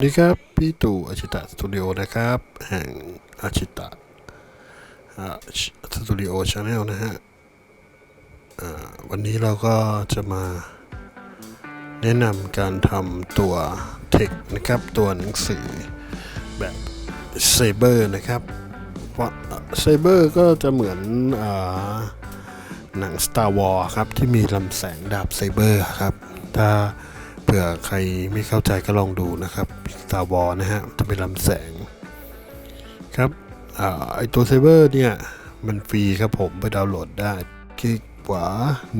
สวัสดีครับ พี่ตู่อาชิตะสตูดิโอนะครับ แห่งอาชิตะสตูดิโอชาแนลนะฮะวันนี้เราก็จะมาแนะนำการทำตัวเทคนะครับ ตัวหนังสือแบบเซเบอร์นะครับว่าเซเบอร์ก็จะเหมือนอหนัง Star Wars ครับ ที่มีลำแสงดาบเซเบอร์ครับ ถ้า เผื่อใครไม่เข้าใจก็ลองดูนะครับ Star Wars นะฮะจะเป็นลำแสงครับอไอตัวเซเบอร์เนี่ยมันฟรีครับผมไปดาวน์โหลดได้ คลิกขวา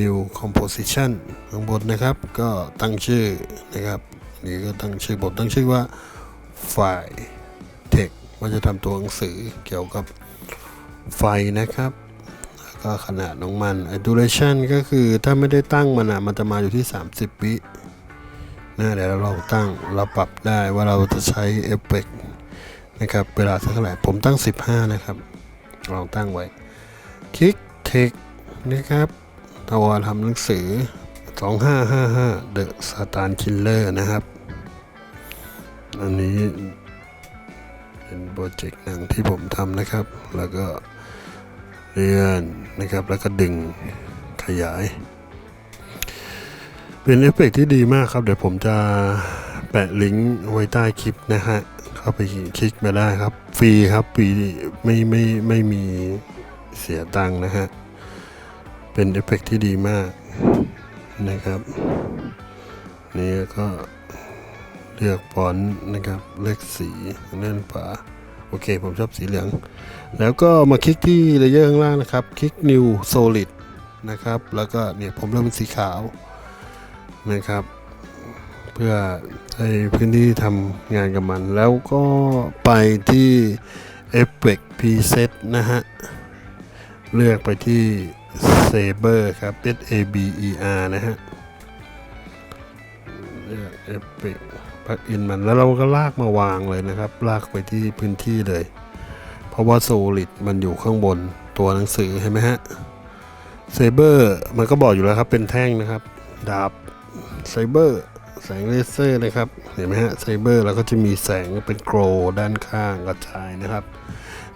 New Composition ข้างบนนะครับ ก็ตั้งชื่อนะครับนี่ก็ตั้งชื่อผมตั้งชื่อว่าไฟล์ Text ว่าจะทำตัวหนังสือเกี่ยวกับไฟนะครับแล้วก็ขนาดของมัน duration ก็คือถ้าไม่ได้ตั้งมันอะมันจะมาอยู่ที่ 30 วิ นะเดี๋ยวเราลองตั้งเราปรับได้ว่าเราจะใช้เอฟเฟกต์นะครับเวลาเท่าไหร่ผมตั้ง 15 นะครับ ลองตั้งไว้ คลิกเทคนะครับตัวทำหนังสือ 2555 The Star Killer นะครับ อันนี้เป็นโปรเจกต์หนังที่ผมทำนะครับ แล้วก็เลื่อนนะครับ แล้วก็ดึงขยาย เป็นเอฟเฟกต์ที่ดีมากครับ เดี๋ยวผมจะแปะลิงก์ไว้ใต้คลิปนะฮะ เข้าไปคลิกมาได้ครับ ฟรีครับฟรีไม่ไม่ไม่มีเสียตังค์นะฮะ เป็นเอฟเฟกต์ที่ดีมากนะครับ นี่ก็เลือกฟอนต์นะครับ เลือกสีเลื่อนฝาโอเค ผมชอบสีเหลือง แล้วก็มาคลิกที่เลเยอร์ข้างล่างนะครับ คลิก New Solid นะครับ แล้วก็เนี่ยผมเลือกเป็นสีขาว นะครับ เพื่อให้พื้นที่ทำงานกับมัน แล้วก็ไปที่ Effect Preset นะฮะ เลือกไปที่ Saber ครับ S A B E R นะฮะเลือก Effect Plugin มันแล้วเราก็ลากมาวางเลยนะครับ ลากไปที่พื้นที่เลย เพราะว่า Solid มันอยู่ข้างบนตัวหนังสือเห็นไหมฮะ Saber มันก็บอกอยู่แล้วครับเป็นแท่งนะครับ ดาบ ไซเบอร์แสงเลเซอร์นะครับ เห็นไหมฮะไซเบอร์แล้วก็จะมีแสงเป็นโกลด้านข้างกระจายนะครับ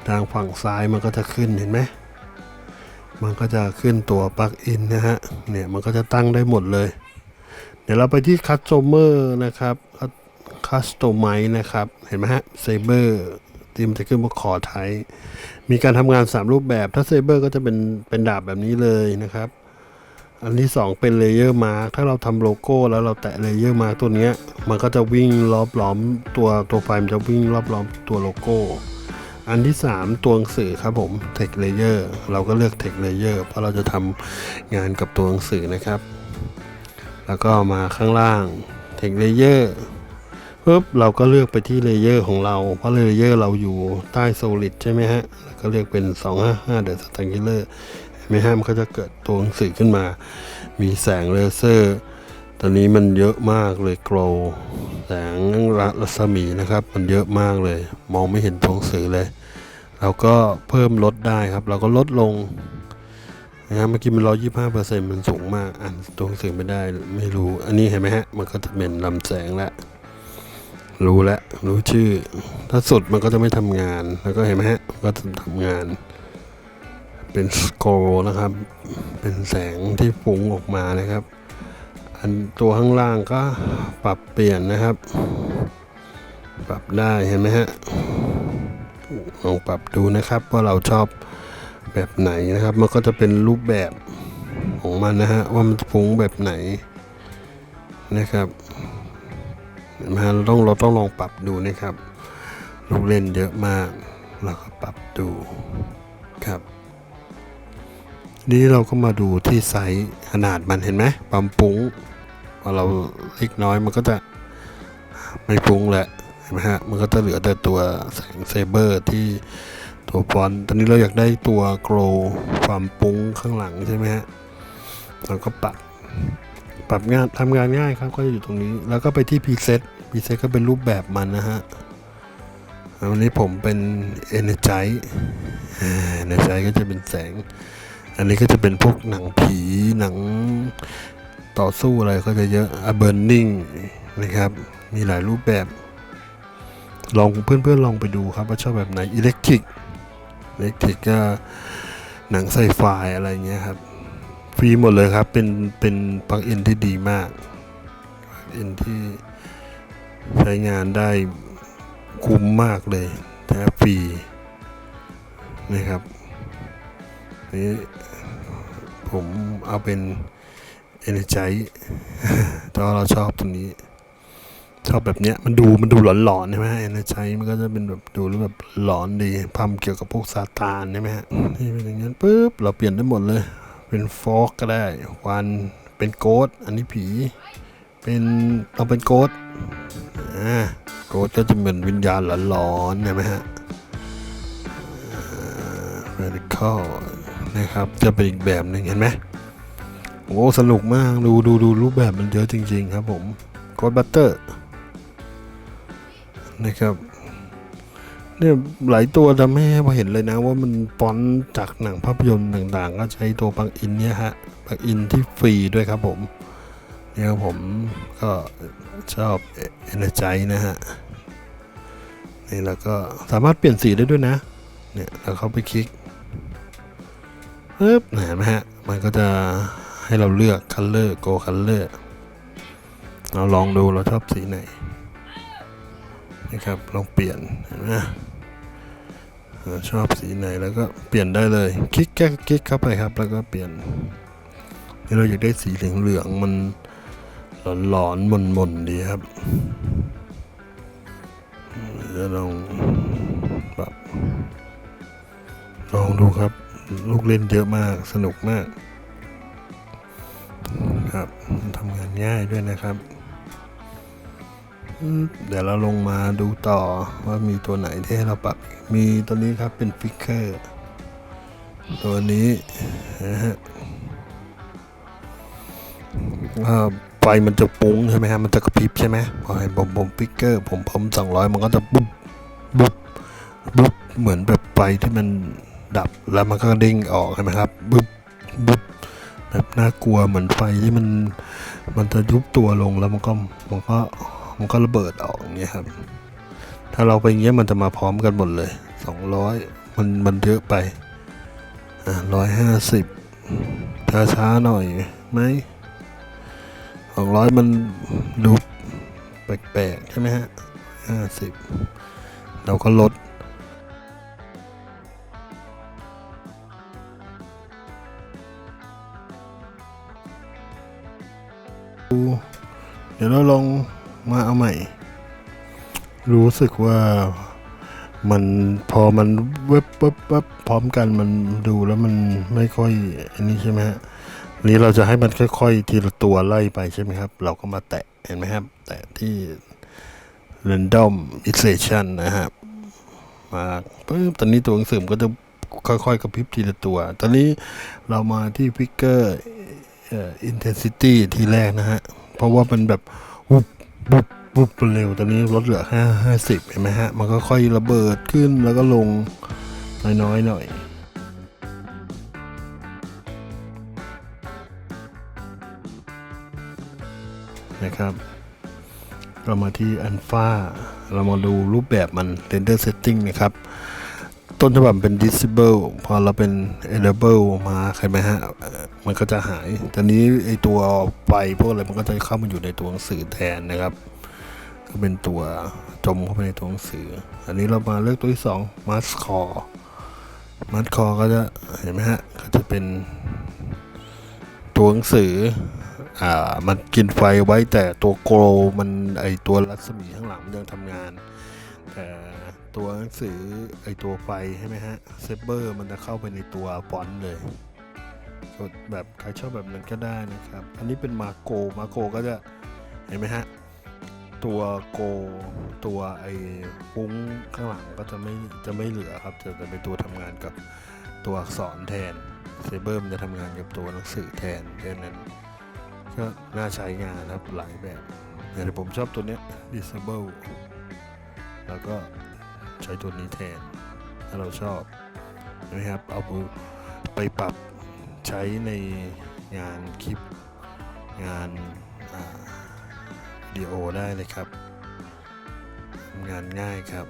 ทางฝั่งซ้ายมันก็จะขึ้นเห็นไหมมันก็จะขึ้นตัวปลั๊กอินนะฮะเนี่ยมันก็จะตั้งได้หมดเลย เดี๋ยวเราไปที่คัสโตเมอร์นะครับคัสโตไมนะครับ เห็นไหมฮะไซเบอร์ทีมจะขึ้นว่าคอไทยมีการทำงาน 3 รูปแบบ ถ้าไซเบอร์ก็จะเป็นเป็นดาบแบบนี้เลยนะครับ อันที่ 2 เป็นเลเยอร์มาร์ถ้าเราทำโลโก้แล้วเราแตะเลเยอร์มาตัวนี้มันก็จะวิ่งรอบล้อมตัวตัวไฟล์มันจะวิ่งรอบล้อมตัวโลโก้ อันที่ 3 ตัวหนังสือครับผม Text Layer เราก็เลือก Text Layer เพราะเราจะทำงานกับตัวหนังสือนะครับ แล้วก็มาข้างล่าง Text Layer ปุ๊บเราก็เลือกไปที่เลเยอร์ของเรา เพราะเลเยอร์เราอยู่ใต้ Solid ใช่ไหมฮะ แล้วก็เลือกเป็น 255 The Star Killer ไม่ห้ามนก็จะเกิดตัวหนังสือขึ้นมา มีแสงเลเซอร์ ตอนนี้มันเยอะมากเลยโกลแสงรัศมีนะครับ มันเยอะมากเลย มองไม่เห็นตัวหนังสือเลย เราก็เพิ่มลดได้ครับ เราก็ลดลงนะครับเมื่อกี้มันร้อยยี่ห้าเปอร์เซ็นต์มันสูงมากอ่านตัวหนังสือไม่ได้ไม่รู้ อันนี้เห็นไหมฮะ มันก็จะเป็นลำแสงแล้วรู้แล้วรู้ชื่อ ถ้าสุดมันก็จะไม่ทำงาน แล้วก็เห็นไหมฮะก็จะทำงาน เป็นสโกนะครับ เป็นแสงที่ฟุ้งออกมานะครับ อันตัวข้างล่างก็ปรับเปลี่ยนนะครับ ปรับได้เห็นไหมฮะลองปรับดูนะครับว่าเราชอบแบบไหนนะครับ มันก็จะเป็นรูปแบบของมันนะฮะว่ามันฟุ้งแบบไหนนะครับเห็นไหมฮะเราต้องเราต้องลองปรับดูนะครับลูกเล่นเยอะมากเราก็ปรับดูครับ นี้เราก็มาดูที่ไซส์ขนาดมันเห็นไหมปั๊มปุ้งพอเราเล็กน้อยมันก็จะไม่ปุ้งแหละเห็นไหมฮะมันก็จะเหลือแต่ตัวแสงเซเบอร์ที่ตัวฟอนต์ตอนนี้เราอยากได้ตัวโกลความปุ้งข้างหลังใช่ไหมฮะเราก็ปรับปรับงานทำงานง่ายครับก็จะอยู่ตรงนี้ แล้วก็ไปที่ preset preset ก็เป็นรูปแบบมันนะฮะวันนี้ผมเป็น Energize Energize ก็จะเป็นแสง อันนี้ก็จะเป็นพวกหนังผีหนังต่อสู้อะไรก็จะเยอะ A Burning นะครับ มีหลายรูปแบบ ลองเพื่อนๆลองไปดูครับว่าชอบแบบไหนอิเล็กทริกอิเล็กทริกก็หนังไซไฟอะไรเงี้ยครับ ฟรีหมดเลยครับ เป็นเป็นปลั๊กอินที่ดีมากปลั๊กอินที่ใช้งานได้คุ้มมากเลยแท้ฟรีนะครับ นี่ผมเอาเป็น Energize เพราะเราชอบตรงนี้ ชอบแบบเนี้ย มันดูมันดูหลอนๆใช่ไหมเอเนจมันก็จะเป็นแบบดูแล้วแบบหลอนดีพัมเกี่ยวกับพวกซาตานใช่ไหมฮะนี่เป็นอย่างนั้นปุ๊บเราเปลี่ยนได้หมดเลย เป็นฟอกก็ได้วันเป็นโกดอันนี้ผี เป็นเราเป็นโกดอ่าโกดก็จะเหมือนวิญญาณหลอนๆใช่ไหมฮะเวอร์ติคอ นะครับ จะเป็นอีกแบบหนึ่งเห็นไหมโอ้สนุกมากดูดูดูรูปแบบมันเยอะจริง ๆ ครับผมโกดบัตเตอร์นะครับเนี่ยหลายตัวทำให้พอเห็นเลยนะว่ามันป้อนจากหนังภาพยนตร์ต่างๆ ก็ใช้ตัวปลั๊กอินเนี่ยฮะปลั๊กอินที่ฟรีด้วยครับผมเนี่ยผมก็ชอบเอเนจายนะฮะนี่แล้วก็สามารถเปลี่ยนสีได้ด้วยนะเนี่ยเราเขาไปคลิก ปึ๊บเห็นไหมฮะ มันก็จะให้เราเลือก color go color เราลองดูเราชอบสีไหนนะครับ ลองเปลี่ยนเห็นไหมเออชอบสีไหนแล้วก็เปลี่ยนได้เลย คลิกแค่คลิกเข้าไปครับ แล้วก็เปลี่ยนนี่เราอยากได้สีเหลืองเหลืองๆมันหลอนๆมนๆดีครับจะลองแบบลองดูครับ ลูกเล่นเยอะมากสนุกมากครับทำงานง่ายด้วยนะครับ เดี๋ยวเราลงมาดูต่อว่ามีตัวไหนที่ให้เราปรับ มีตัวนี้ครับเป็นฟิกเกอร์ ตัวนี้นะฮะไฟมันจะปุ้งใช่ไหมฮะมันจะกระพริบใช่ไหมพอเห็นผมผมฟิกเกอร์ ผมผมสองร้อยมันก็จะบุ๊บบุ๊บบุ๊บเหมือนแบบไฟที่มัน ดับแล้วมันก็เด้งออกใช่ไหมครับบุ๊บบุ๊บแบบน่ากลัวเหมือนไฟที่มันมันจะยุบตัวลงแล้วมันก็มันก็มันก็ระเบิดออกอย่างเงี้ยครับ ถ้าเราไปอย่างเงี้ยมันจะมาพร้อมกันหมดเลยสองร้อยมันมันเยอะไปอ่าร้อยห้าสิบช้าช้าหน่อยไหมสองร้อยมันดูแปลกๆใช่ไหมฮะห้าสิบเราก็ลด เดี๋ยวเราลองมาเอาใหม่ รู้สึกว่ามันพอมันเว็บปั๊บปั๊บพร้อมกันมันดูแล้วมันไม่ค่อย อันนี้ใช่ไหมฮะนี้เราจะให้มันค่อยๆ ทีละตัวไล่ไปใช่ไหมครับ เราก็มาแตะเห็นไหมครับ แตะที่ random insertion นะครับมาปึ๊บตอนนี้ตัวหนังสือมนก็จะค่อยๆกระพริบทีละตัว ตอนนี้เรามาที่ฟิกเก อร์เอ่อ intensity ทีแรกนะฮะ เพราะว่ามันแบบวุบวุบวุบเร็วตอนนี้ลดเหลือห้าห้าสิบเห็นไหมฮะ มันก็ค่อยระเบิดขึ้นแล้วก็ลงน้อยๆหน่อยนะครับเรามาที่อันฟ้าเรามาดูรูปแบบมัน render setting นะครับ ต้นฉบับเป็น disable พอเราเป็น enable มาใช่ไหมฮะ มันก็จะหาย ตอนนี้ไอตัวไฟพวกอะไรมันก็จะเข้ามาอยู่ในตัวหนังสือแทนนะครับ ก็เป็นตัวจมเข้าไปในตัวหนังสือ อันนี้เรามาเลือกตัวที่สอง mask core mask core ก็จะเห็นไหมฮะ ก็จะเป็นตัวหนังสือ อ่า มันกินไฟไว้แต่ตัวโกลมันไอตัวรัศมีข้างหลังมันยังทำงาน แต่ ตัวหนังสือไอตัวไฟใช่ไหมฮะเซเบอร์มันจะเข้าไปในตัวฟอนต์เลยกดแบบใครชอบแบบนั้นก็ได้นะครับ อันนี้เป็นมาโกมาโกก็จะเห็นไหมฮะตัวโกตัวไอปุ้งข้างหลังก็จะไม่จะไม่เหลือครับจะจะเป็นตัวทำงานกับตัวอักษรแทนเซเบอร์มันจะทำงานกับตัวหนังสือแทนแค่นั้นก็น่าใช้งานนะครับหลายแบบแต่ผมชอบตัวเนี้ย disable แล้วก็ ใช้ตัวนี้แทน ถ้าเราชอบนะครับ เอาไปปรับใช้ในงานคลิปงานาวิดีโอได้เลยครับทำงานง่ายครับ